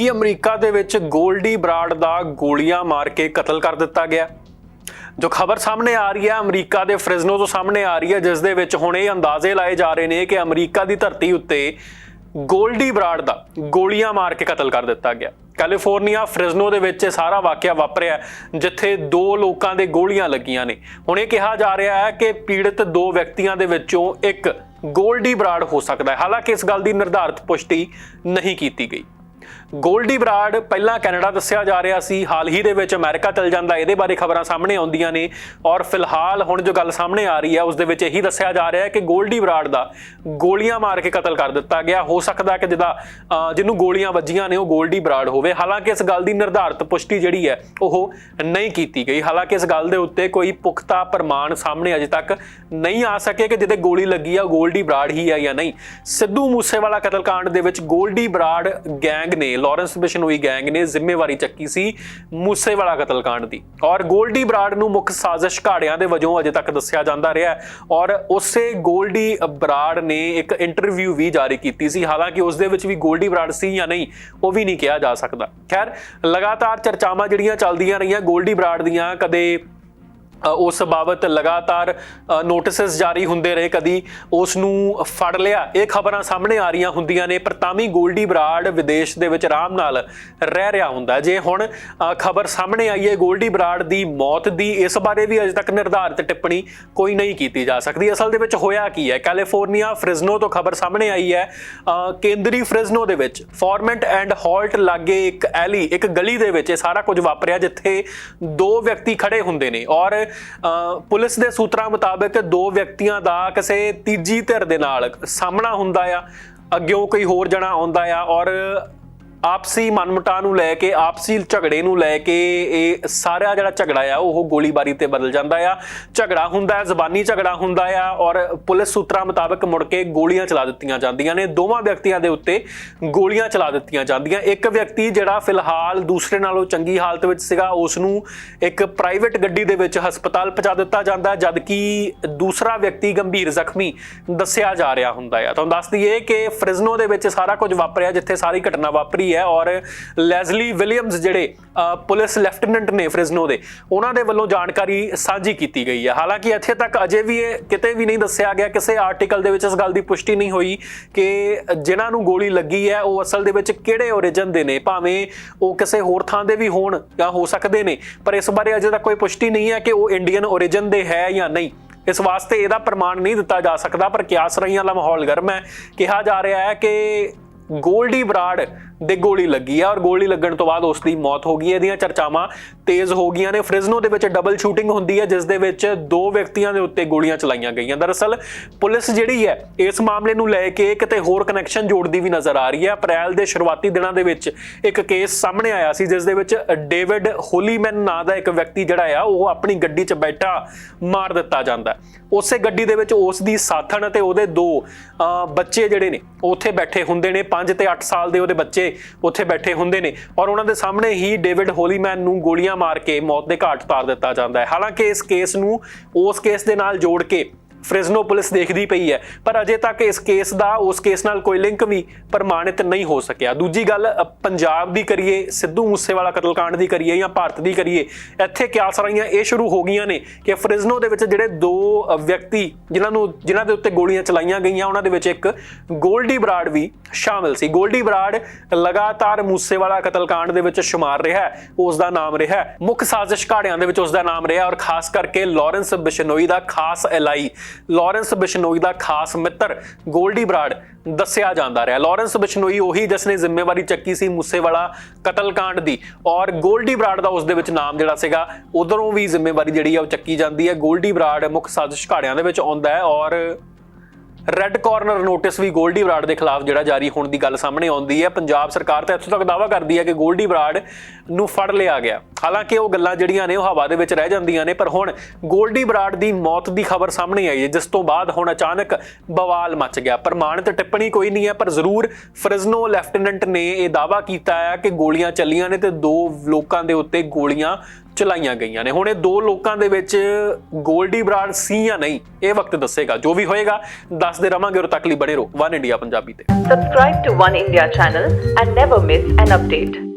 ਕੀ America ਦੇ ਵਿੱਚ Goldy Broad ਦਾ ਗੋਲੀਆਂ ਮਾਰ ਕੇ ਕਤਲ ਕਰ ਦਿੱਤਾ ਗਿਆ? ਜੋ ਖਬਰ ਸਾਹਮਣੇ ਆ ਰਹੀ ਹੈ, ਅਮਰੀਕਾ ਦੇ ਫ੍ਰਿਜ਼ਨੋ ਤੋਂ ਸਾਹਮਣੇ ਆ ਰਹੀ ਹੈ, ਜਿਸ ਦੇ ਵਿੱਚ ਹੁਣ ਇਹ ਅੰਦਾਜ਼ੇ ਲਾਏ ਜਾ ਰਹੇ ਨੇ ਕਿ ਅਮਰੀਕਾ ਦੀ ਧਰਤੀ ਉੱਤੇ ਗੋਲਡੀ ਬਰਾਡ ਦਾ ਗੋਲੀਆਂ ਮਾਰ ਕੇ ਕਤਲ ਕਰ ਦਿੱਤਾ ਗਿਆ। ਕੈਲੀਫੋਰਨੀਆ, ਫ੍ਰਿਜ਼ਨੋ ਦੇ ਵਿੱਚ ਇਹ ਸਾਰਾ ਵਾਕਿਆ ਵਾਪਰਿਆ ਜਿੱਥੇ ਦੋ ਲੋਕਾਂ ਦੇ ਗੋਲੀਆਂ ਲੱਗੀਆਂ ਨੇ। ਹੁਣ ਇਹ ਕਿਹਾ ਜਾ ਰਿਹਾ ਹੈ ਕਿ ਪੀੜਤ ਦੋ ਵਿਅਕਤੀਆਂ ਦੇ ਵਿੱਚੋਂ ਇੱਕ ਗੋਲਡੀ ਬਰਾਡ ਹੋ ਸਕਦਾ ਹੈ। ਹਾਲਾਂਕਿ ਇਸ ਗੱਲ ਦੀ ਨਿਰਧਾਰਤ ਪੁਸ਼ਟੀ ਨਹੀਂ ਕੀਤੀ ਗਈ। ਗੋਲਡੀ ਬਰਾਡ ਪਹਿਲਾਂ ਕੈਨੇਡਾ ਦੱਸਿਆ ਜਾ ਰਿਹਾ ਸੀ, ਹਾਲ ਹੀ ਦੇ ਵਿੱਚ ਅਮਰੀਕਾ ਚਲ ਜਾਂਦਾ, ਇਹਦੇ ਬਾਰੇ ਖਬਰਾਂ ਸਾਹਮਣੇ ਆਉਂਦੀਆਂ ਨੇ ਔਰ ਫਿਲਹਾਲ ਹੁਣ ਜੋ ਗੱਲ ਸਾਹਮਣੇ ਆ ਰਹੀ ਹੈ, ਉਸ ਦੇ ਵਿੱਚ ਇਹੀ ਦੱਸਿਆ ਜਾ ਰਿਹਾ ਹੈ ਕਿ ਗੋਲਡੀ ਬਰਾਡ ਦਾ ਗੋਲੀਆਂ ਮਾਰ ਕੇ ਕਤਲ ਕਰ ਦਿੱਤਾ ਗਿਆ। ਹੋ ਸਕਦਾ ਕਿ ਜਿਹਦਾ ਜਿਹਨੂੰ ਗੋਲੀਆਂ ਵੱਜੀਆਂ ਨੇ, ਉਹ ਗੋਲਡੀ ਬਰਾਡ ਹੋਵੇ। ਹਾਲਾਂਕਿ ਇਸ ਗੱਲ ਦੀ ਨਿਰਧਾਰਤ ਪੁਸ਼ਟੀ ਜਿਹੜੀ ਹੈ, ਉਹ ਨਹੀਂ ਕੀਤੀ ਗਈ। ਹਾਲਾਂਕਿ ਇਸ ਗੱਲ ਦੇ ਉੱਤੇ ਕੋਈ ਪੁਖਤਾ ਪ੍ਰਮਾਣ ਸਾਹਮਣੇ ਅਜੇ ਤੱਕ ਨਹੀਂ ਆ ਸਕੇ ਕਿ ਜਿਹਦੇ ਗੋਲੀ ਲੱਗੀ ਆ, ਉਹ ਗੋਲਡੀ ਬਰਾਡ ਹੀ ਹੈ ਜਾਂ ਨਹੀਂ। ਸਿੱਧੂ ਮੂਸੇਵਾਲਾ ਕਤਲकांड ਦੇ ਵਿੱਚ ਗੋਲਡੀ ਬਰਾਡ ਗੈਂਗ ਨੇ ਲਾਰੈਂਸ ਬਿਸ਼ਨੋਈ ਗੈਂਗ ਨੇ ਜ਼ਿੰਮੇਵਾਰੀ ਚੱਕੀ ਸੀ ਮੂਸੇਵਾਲਾ ਕਤਲकांड ਦੀ। ਔਰ ਗੋਲਡੀ ਬਰਾਡ ਨੂੰ ਮੁੱਖ ਸਾਜ਼ਿਸ਼ ਘਾੜਿਆਂ ਦੇ ਵਜੋਂ ਅਜੇ ਤੱਕ ਦੱਸਿਆ ਜਾਂਦਾ ਰਿਹਾ ਔਰ ਉਸੇ ਗੋਲਡੀ ਬਰਾਡ ਨੇ ਇੱਕ ਇੰਟਰਵਿਊ ਵੀ ਜਾਰੀ ਕੀਤੀ ਸੀ। ਹਾਲਾਂਕਿ ਉਸ ਦੇ ਵਿੱਚ ਵੀ ਗੋਲਡੀ ਬਰਾਡ ਸੀ ਜਾਂ ਨਹੀਂ, ਉਹ ਵੀ ਨਹੀਂ ਕਿਹਾ ਜਾ ਸਕਦਾ। ਖੈਰ, ਲਗਾਤਾਰ ਚਰਚਾਵਾਂ ਜਿਹੜੀਆਂ ਚੱਲਦੀਆਂ ਰਹੀਆਂ ਗੋਲਡੀ ਬਰਾਡ ਦੀਆਂ, ਕਦੇ ਉਸ ਬਾਬਤ ਲਗਾਤਾਰ ਨੋਟਿਸਸ ਜਾਰੀ ਹੁੰਦੇ ਰਹੇ। ਕਦੀ ਉਸ ਨੂੰ ਫੜ ਲਿਆ। ਇਹ ਖਬਰਾਂ ਸਾਹਮਣੇ ਆ ਰਹੀਆਂ ਹੁੰਦੀਆਂ ਨੇ। ਪਰ ਤਾਂ ਵੀ ਗੋਲਡੀ ਬਰਾਡ ਵਿਦੇਸ਼ ਦੇ ਵਿੱਚ ਆਰਾਮ ਨਾਲ ਰਹਿ ਰਿਹਾ ਹੁੰਦਾ ਜੇ ਹੁਣ ਖਬਰ ਸਾਹਮਣੇ ਆਈ ਹੈ, ਗੋਲਡੀ ਬਰਾਡ ਦੀ ਮੌਤ ਦੀ, ਇਸ ਬਾਰੇ ਵੀ ਅਜੇ ਤੱਕ ਨਿਰਧਾਰਿਤ ਟਿੱਪਣੀ ਕੋਈ ਨਹੀਂ ਕੀਤੀ ਜਾ ਸਕਦੀ। ਅਸਲ ਦੇ ਵਿੱਚ ਹੋਇਆ ਕੀ ਹੈ? ਕੈਲੀਫੋਰਨੀਆ ਫ੍ਰਿਜ਼ਨੋ ਤੋਂ ਖਬਰ ਸਾਹਮਣੇ ਆਈ ਹੈ। ਕੇਂਦਰੀ ਫ੍ਰਿਜ਼ਨੋ ਦੇ ਵਿੱਚ ਫਾਰਮੈਂਟ ਐਂਡ ਹਾਲਟ ਲਾਗੇ ਇੱਕ ਐਲੀ, ਇੱਕ ਗਲੀ ਦੇ ਵਿੱਚ ਇਹ ਸਾਰਾ ਕੁਝ ਵਾਪਰਿਆ, ਜਿੱਥੇ ਦੋ ਵਿਅਕਤੀ ਖੜੇ ਹੁੰਦੇ ਨੇ। ਔਰ ਪੁਲਿਸ ਦੇ ਸੂਤਰਾਂ ਮੁਤਾਬਕ ਦੋ ਵਿਅਕਤੀਆਂ ਦਾ ਕਿਸੇ ਤੀਜੀ ਧਿਰ ਦੇ ਨਾਲ ਸਾਹਮਣਾ ਹੁੰਦਾ ਆ, ਅੱਗਿਓਂ ਕੋਈ ਹੋਰ ਜਣਾ ਆਉਂਦਾ ਆ ਔਰ ਆਪਸੀ ਮਨਮਟਾਂ ਨੂੰ ਲੈ ਕੇ, ਆਪਸੀ ਝਗੜੇ ਨੂੰ ਲੈ ਕੇ ਇਹ ਸਾਰਾ ਜਿਹੜਾ ਝਗੜਾ ਆ, ਉਹ ਗੋਲੀਬਾਰੀ ਤੇ ਬਦਲ ਜਾਂਦਾ ਆ। ਝਗੜਾ ਹੁੰਦਾ ਹੈ, ਜ਼ਬਾਨੀ ਝਗੜਾ ਹੁੰਦਾ ਆ ਔਰ ਪੁਲਿਸ ਸੂਤਰਾਂ ਮੁਤਾਬਕ ਮੁੜ ਕੇ ਗੋਲੀਆਂ ਚਲਾ ਦਿੱਤੀਆਂ ਜਾਂਦੀਆਂ ਨੇ। ਦੋਵਾਂ ਵਿਅਕਤੀਆਂ ਦੇ ਉੱਤੇ ਗੋਲੀਆਂ ਚਲਾ ਦਿੱਤੀਆਂ ਜਾਂਦੀਆਂ। ਇੱਕ ਵਿਅਕਤੀ ਜਿਹੜਾ ਫਿਲਹਾਲ ਦੂਸਰੇ ਨਾਲੋਂ ਚੰਗੀ ਹਾਲਤ ਵਿੱਚ ਸੀਗਾ ਉਸ ਨੂੰ ਇੱਕ ਪ੍ਰਾਈਵੇਟ ਗੱਡੀ ਦੇ ਵਿੱਚ ਹਸਪਤਾਲ ਪਹੁੰਚਾ ਦਿੱਤਾ ਜਾਂਦਾ, ਜਦਕਿ ਦੂਸਰਾ ਵਿਅਕਤੀ ਗੰਭੀਰ ਜ਼ਖਮੀ ਦੱਸਿਆ ਜਾ ਰਿਹਾ ਹੁੰਦਾ ਆ। ਤੁਹਾਨੂੰ ਦੱਸ ਦਈਏ ਕਿ ਫ੍ਰਿਜ਼ਨੋ ਦੇ ਵਿੱਚ ਸਾਰਾ ਕੁਝ ਵਾਪਰਿਆ, ਜਿੱਥੇ ਸਾਰੀ ਘਟਨਾ ਵਾਪਰੀ ਹੈ ਔਰ ਲੈਜ਼ਲੀ ਵਿਲੀਅਮਸ ਜਿਹੜੇ ਪੁਲਿਸ ਲੈਫਟੀਨੈਂਟ ਨੇ ਫ੍ਰਿਜ਼ਨੋ ਦੇ, ਉਹਨਾਂ ਦੇ ਵੱਲੋਂ ਜਾਣਕਾਰੀ ਸਾਂਝੀ ਕੀਤੀ ਗਈ ਹੈ। ਹਾਲਾਂਕਿ ਇੱਥੇ ਤੱਕ ਅਜੇ ਵੀ ਇਹ ਕਿਤੇ ਵੀ ਨਹੀਂ ਦੱਸਿਆ ਗਿਆ, ਕਿਸੇ ਆਰਟੀਕਲ ਦੇ ਵਿੱਚ ਇਸ ਗੱਲ ਦੀ ਪੁਸ਼ਟੀ ਨਹੀਂ ਹੋਈ ਕਿ ਜਿਨ੍ਹਾਂ ਨੂੰ ਗੋਲੀ ਲੱਗੀ ਹੈ, ਉਹ ਅਸਲ ਦੇ ਵਿੱਚ ਕਿਹੜੇ origin ਦੇ ਨੇ, ਭਾਵੇਂ ਉਹ ਕਿਸੇ ਹੋਰ ਥਾਂ ਦੇ ਵੀ ਹੋਣ ਜਾਂ ਹੋ ਸਕਦੇ ਨੇ, ਪਰ ਇਸ ਬਾਰੇ ਅਜੇ ਤੱਕ ਕੋਈ ਪੁਸ਼ਟੀ ਨਹੀਂ ਹੈ ਕਿ ਉਹ ਇੰਡੀਅਨ origin ਦੇ ਹੈ ਜਾਂ ਨਹੀਂ। ਇਸ ਵਾਸਤੇ ਇਹਦਾ ਪ੍ਰਮਾਣ ਨਹੀਂ ਦਿੱਤਾ ਜਾ ਸਕਦਾ, ਪਰ ਕਿਆਸ ਰਹੀਆਂ ਦਾ ਮਾਹੌਲ ਗਰਮ ਹੈ। ਕਿਹਾ ਜਾ ਰਿਹਾ ਹੈ ਕਿ ਗੋਲਡੀ ਬਰਾਡ ਦੇ ਗੋਲੀ ਲੱਗੀ ਹੈ ਔਰ ਗੋਲੀ ਲੱਗਣ ਤੋਂ ਬਾਅਦ ਉਸ ਦੀ ਮੌਤ ਹੋ ਗਈ। ਹੈ ਇਹਦੀਆਂ ਚਰਚਾਵਾਂ ਤੇਜ਼ ਹੋ ਗਈਆਂ ਨੇ। ਫ੍ਰਿਜ਼ਨੋ ਦੇ ਵਿੱਚ ਡਬਲ ਸ਼ੂਟਿੰਗ ਹੁੰਦੀ ਹੈ, ਜਿਸ ਦੇ ਵਿੱਚ ਦੋ ਵਿਅਕਤੀਆਂ ਦੇ ਉੱਤੇ ਗੋਲੀਆਂ ਚਲਾਈਆਂ ਗਈਆਂ। ਦਰਅਸਲ, ਪੁਲਿਸ ਜਿਹੜੀ ਹੈ, ਇਸ ਮਾਮਲੇ ਨੂੰ ਲੈ ਕੇ ਕਿਤੇ ਹੋਰ ਕਨੈਕਸ਼ਨ ਜੋੜਦੀ ਵੀ ਨਜ਼ਰ ਆ ਰਹੀ ਹੈ। ਅਪ੍ਰੈਲ ਦੇ ਸ਼ੁਰੂਆਤੀ ਦਿਨਾਂ ਦੇ ਵਿੱਚ ਇੱਕ ਕੇਸ ਸਾਹਮਣੇ ਆਇਆ ਸੀ, ਜਿਸ ਦੇ ਵਿੱਚ ਡੇਵਿਡ ਹੋਲੀਮੈਨ ਨਾਂ ਦਾ ਇੱਕ ਵਿਅਕਤੀ ਜਿਹੜਾ ਆ, ਉਹ ਆਪਣੀ ਗੱਡੀ 'ਚ ਬੈਠਾ ਮਾਰ ਦਿੱਤਾ ਜਾਂਦਾ ਉਸੇ ਗੱਡੀ ਦੇ ਵਿੱਚ ਉਸ ਦੀ ਸਾਥਣ ਅਤੇ ਉਹਦੇ ਦੋ ਬੱਚੇ ਜਿਹੜੇ ਨੇ ਉੱਥੇ ਬੈਠੇ ਹੁੰਦੇ ਨੇ। 5 ਤੇ 8 ਸਾਲ ਦੇ ਉਹਦੇ ਬੱਚੇ ਉੱਥੇ ਬੈਠੇ ਹੁੰਦੇ ਨੇ। ਔਰ ਉਹਨਾਂ ਦੇ ਸਾਹਮਣੇ ਹੀ ਡੇਵਿਡ ਹੋਲੀਮੈਨ ਨੂੰ ਗੋਲੀਆਂ ਮਾਰ ਕੇ ਮੌਤ ਦੇ ਘਾਟ ਉਤਾਰ ਦਿੱਤਾ ਜਾਂਦਾ ਹੈ। ਹਾਲਾਂਕਿ ਇਸ ਕੇਸ ਨੂੰ ਉਸ ਕੇਸ ਦੇ ਨਾਲ ਜੋੜ ਕੇ ਫ੍ਰਿਜ਼ਨੋ ਪੁਲਿਸ ਦੇਖਦੀ ਪਈ ਹੈ। ਪਰ ਅਜੇ ਤੱਕ ਇਸ ਕੇਸ ਦਾ, ਉਸ ਕੇਸ ਨਾਲ ਕੋਈ ਲਿੰਕ ਵੀ ਪ੍ਰਮਾਣਿਤ ਨਹੀਂ ਹੋ ਸਕਿਆ। ਦੂਜੀ ਗੱਲ ਪੰਜਾਬ ਦੀ ਕਰੀਏ, ਸਿੱਧੂ ਮੂਸੇਵਾਲਾ ਕਤਲकांड ਦੀ ਕਰੀਏ ਜਾਂ ਭਾਰਤ ਦੀ ਕਰੀਏ, ਇੱਥੇ ਕਿਆ ਸਰਾਈਆਂ ਇਹ ਸ਼ੁਰੂ ਹੋ ਗਈਆਂ ਨੇ ਕਿ ਫ੍ਰਿਜ਼ਨੋ ਦੇ ਵਿੱਚ ਜਿਹੜੇ ਦੋ ਵਿਅਕਤੀ ਜਿਨ੍ਹਾਂ ਨੂੰ, ਜਿਨ੍ਹਾਂ ਦੇ ਉੱਤੇ ਗੋਲੀਆਂ ਚਲਾਈਆਂ ਗਈਆਂ, ਉਹਨਾਂ ਦੇ ਵਿੱਚ ਇੱਕ ਗੋਲਡੀ ਬਰਾਡ ਵੀ ਸ਼ਾਮਿਲ ਸੀ। ਗੋਲਡੀ ਬਰਾਡ ਲਗਾਤਾਰ ਮੂਸੇਵਾਲਾ ਕਤਲकांड ਦੇ ਵਿੱਚ ਸ਼ੁਮਾਰ ਰਿਹਾ ਉਸ ਦਾ ਨਾਮ ਰਿਹਾ ਮੁੱਖ ਸਾਜ਼ਿਸ਼ ਘਾੜਿਆਂ ਦੇ ਵਿੱਚ ਉਸ ਦਾ ਨਾਮ ਰਿਹਾ ਔਰ ਖਾਸ ਕਰਕੇ ਲਾਰੈਂਸ ਬਿਸ਼ਨੋਈ ਦਾ ਖਾਸ ਐਲਾਈ ਲਾਰੈਂਸ ਬਿਸ਼ਨੋਈ ਦਾ ਖਾਸ ਮਿੱਤਰ ਗੋਲਡੀ ਬਰਾਡ ਦੱਸਿਆ ਜਾਂਦਾ ਰਿਹਾ। ਲਾਰੈਂਸ ਬਿਸ਼ਨੋਈ ਉਹੀ ਜਿਸ ਨੇ ਜ਼ਿੰਮੇਵਾਰੀ ਚੱਕੀ ਸੀ ਮੂਸੇਵਾਲਾ ਕਤਲकांड ਦੀ ਔਰ ਗੋਲਡੀ ਬਰਾਡ ਦਾ ਉਸ ਦੇ ਵਿੱਚ ਨਾਮ ਜਿਹੜਾ ਸੀਗਾ, ਉਧਰੋਂ ਵੀ ਜ਼ਿੰਮੇਵਾਰੀ ਜਿਹੜੀ ਆ ਉਹ ਚੱਕੀ ਜਾਂਦੀ ਹੈ। ਗੋਲਡੀ ਬਰਾਡ ਮੁੱਖ ਸਾਜ਼ਿਸ਼ ਘਾੜਿਆਂ ਦੇ ਵਿੱਚ ਆਉਂਦਾ ਹੈ ਔਰ ਰੈੱਡ ਕਾਰਨਰ ਨੋਟਿਸ ਵੀ ਗੋਲਡੀ ਬਰਾਡ ਦੇ ਖਿਲਾਫ ਜਿਹੜਾ ਜਾਰੀ ਹੋਣ ਦੀ ਗੱਲ ਸਾਹਮਣੇ ਆਉਂਦੀ ਹੈ। ਪੰਜਾਬ ਸਰਕਾਰ ਤਾਂ ਇੱਥੋਂ ਤੱਕ ਦਾਅਵਾ ਕਰਦੀ ਹੈ ਕਿ ਗੋਲਡੀ ਬਰਾਡ ਨੂੰ ਫੜ ਲਿਆ ਗਿਆ। ਹਾਲਾਂਕਿ ਉਹ ਗੱਲਾਂ ਜਿਹੜੀਆਂ ਨੇ ਉਹ ਹਵਾ ਦੇ ਵਿੱਚ ਰਹਿ ਜਾਂਦੀਆਂ ਨੇ, ਪਰ ਹੁਣ ਗੋਲਡੀ ਬਰਾਡ ਦੀ ਮੌਤ ਦੀ ਖਬਰ ਸਾਹਮਣੇ ਆਈ ਹੈ, ਜਿਸ ਤੋਂ ਬਾਅਦ ਹੁਣ ਅਚਾਨਕ ਬਵਾਲ ਮਚ ਗਿਆ। ਪ੍ਰਮਾਣਿਤ ਟਿੱਪਣੀ ਕੋਈ ਨਹੀਂ ਹੈ, ਪਰ ਜ਼ਰੂਰ ਫ੍ਰਿਜ਼ਨੋ ਲੈਫਟੀਨੈਂਟ ਨੇ ਇਹ ਦਾਅਵਾ ਕੀਤਾ ਹੈ ਕਿ ਗੋਲੀਆਂ ਚੱਲੀਆਂ ਨੇ ਤੇ ਦੋ ਲੋਕਾਂ ਦੇ ਉੱਤੇ ਗੋਲੀਆਂ ਚਲਾਈਆਂ ਗਈਆਂ ਨੇ। ਹੁਣ ਇਹ ਦੋ ਲੋਕਾਂ ਦੇ ਵਿੱਚ ਗੋਲਡੀ ਬਰਾਡ ਸੀ ਜਾਂ ਨਹੀਂ, ਇਹ ਵਕਤ ਦੱਸੇਗਾ। ਜੋ ਵੀ ਹੋਏਗਾ, ਦੱਸਦੇ ਰਵਾਂਗੇ ਉਦੋਂ ਤੱਕ ਲਈ ਬਣੇ ਰਹੋ। ਵਨ ਇੰਡੀਆ ਪੰਜਾਬੀ ਤੇ। Subscribe to One India channel and never miss an update.